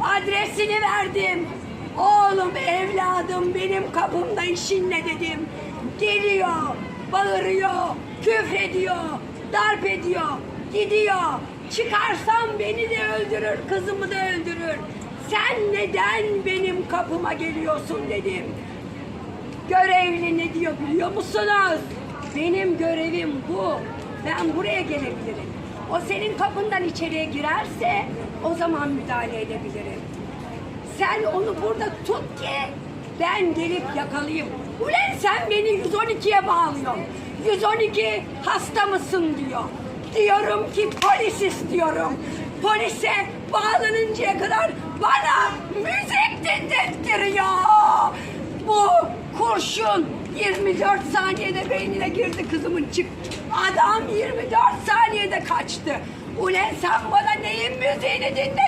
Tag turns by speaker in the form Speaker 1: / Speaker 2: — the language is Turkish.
Speaker 1: Adresini verdim. Oğlum evladım benim kapımda işin ne dedim. Geliyor, bağırıyor, küfrediyor, darp ediyor, gidiyor. Çıkarsam beni de öldürür, kızımı da öldürür. Sen neden benim kapıma geliyorsun dedim. Görevli ne diyor biliyor musunuz? Benim görevim bu. Ben buraya gelebilirim. O senin kapından içeriye girerse o zaman müdahale edebilirim. Sen onu burada tut ki ben gelip yakalayayım. Ulan sen beni 112'ye bağlıyorsun. 112 hasta mısın diyor. Diyorum ki polis istiyorum. Polise bağlanıncaya kadar bana müzik dinlettiriyor. Bu kurşun 24 saniyede beynine girdi kızımın çık. Adam 24 saniyede kaçtı. Ulan sen bana neyin müziğini dinlet?